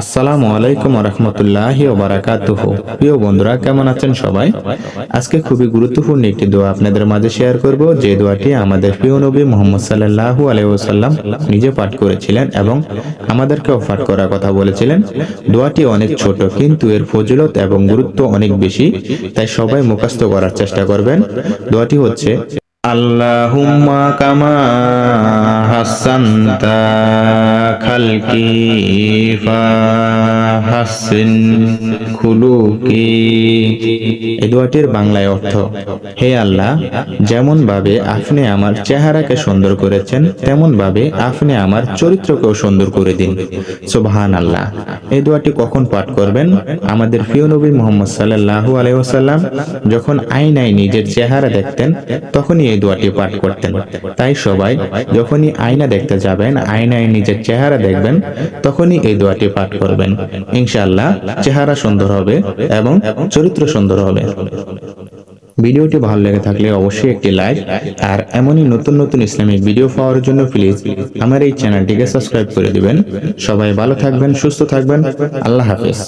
আসসালামু আলাইকুম রহমতুল্লাহ বারাকাতুহ প্রিয় বন্ধুরা, কেমন আছেন সবাই? আজকে খুবই গুরুত্বপূর্ণ একটি দোয়া আপনাদের মাঝে শেয়ার করব। যে দোয়াটি আমাদের প্রিয় নবী মোহাম্মদ সাল্লাল্লাহু আলাইহি ওয়াসাল্লাম নিজে পাঠ করেছিলেন এবং আমাদেরকেও পাঠ করার কথা বলেছিলেন। দোয়াটি অনেক ছোট, কিন্তু এর ফজিলত এবং গুরুত্ব অনেক বেশি, তাই সবাই মুখস্থ করার চেষ্টা করবেন। দোয়াটি হচ্ছে আল্লাহুম্মা কামা হাসানতা খালকি ফাহাসিন খুলুকি। এই দোয়াটির বাংলায় অর্থ, হে আল্লাহ যেমন ভাবে আপনি আমার চেহারাকে সুন্দর করেছেন তেমন ভাবে আপনি আমার চরিত্রকেও সুন্দর করে দিন। সুবহান আল্লাহ এই দোয়াটি কখন পাঠ করবেন? আমাদের প্রিয় নবী মোহাম্মদ সাল্লাল্লাহু আলাইহি ওয়াসাল্লাম যখন আয়নায় নিজের চেহারা দেখতেন, তখনই এই দোয়াটি পাঠ করতেন। তাই সবাই যখনই আয়না দেখতে যাবেন, আয়নায় নিজের চেহারা দেখবেন, তখনই এই দোয়াটি পাঠ করবেন। ইনশাআল্লাহ চেহারা সুন্দর হবে এবং চরিত্র সুন্দর হবে। ভিডিওটি ভালো লেগে থাকলে অবশ্যই একটি লাইক আর এমনই নতুন নতুন ইসলামিক ভিডিও পাওয়ার জন্য প্লিজ আমার এই চ্যানেলটিকে সাবস্ক্রাইব করে দিবেন। সবাই ভালো থাকবেন, সুস্থ থাকবেন। আল্লাহ হাফেজ।